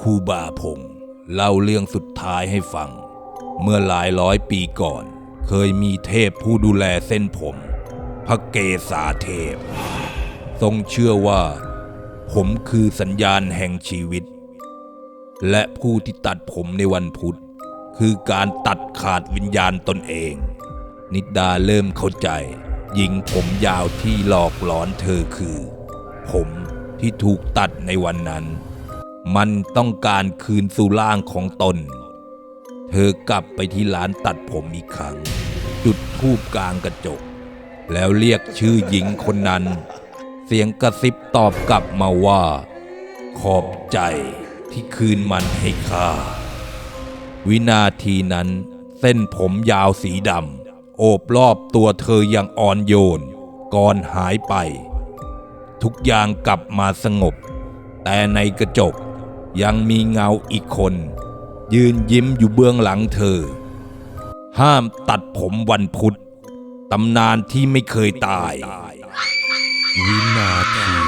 ครูบาพงศ์เล่าเรื่องสุดท้ายให้ฟัง เมื่อหลายร้อยปีก่อน เคยมีเทพผู้ดูแลเส้นผม พระเกศาเทพ ทรงเชื่อว่า ผมคือสัญญาณแห่งชีวิต และผู้ที่ตัดผมในวันพุธ คือการตัดขาดวิญญาณตนเอง นิดาเริ่มเข้าใจหญิงผมยาวที่หลอกหลอนเธอคือ ผมที่ถูกตัดในวันนั้น มันต้องการคืนสู่ร่างของตน เธอกลับไปที่ร้านตัดผมอีกครั้ง จุดทูบกลางกระจก แล้วเรียกชื่อหญิงคนนั้น เสียงกระซิบตอบกลับมาว่า ขอบใจที่คืนมันให้ข้าวินาทีนั้นเส้นผมยาวสีดำโอบรอบตัวเธออย่างอ่อนโยน ก่อนหายไป ทุกอย่างกลับมาสงบ แต่ในกระจก ยังมีเงาอีกคน ยืนยิ้มอยู่เบื้องหลังเธอ ห้ามตัดผมวันพุธตำนานที่ไม่เคยตาย วินาที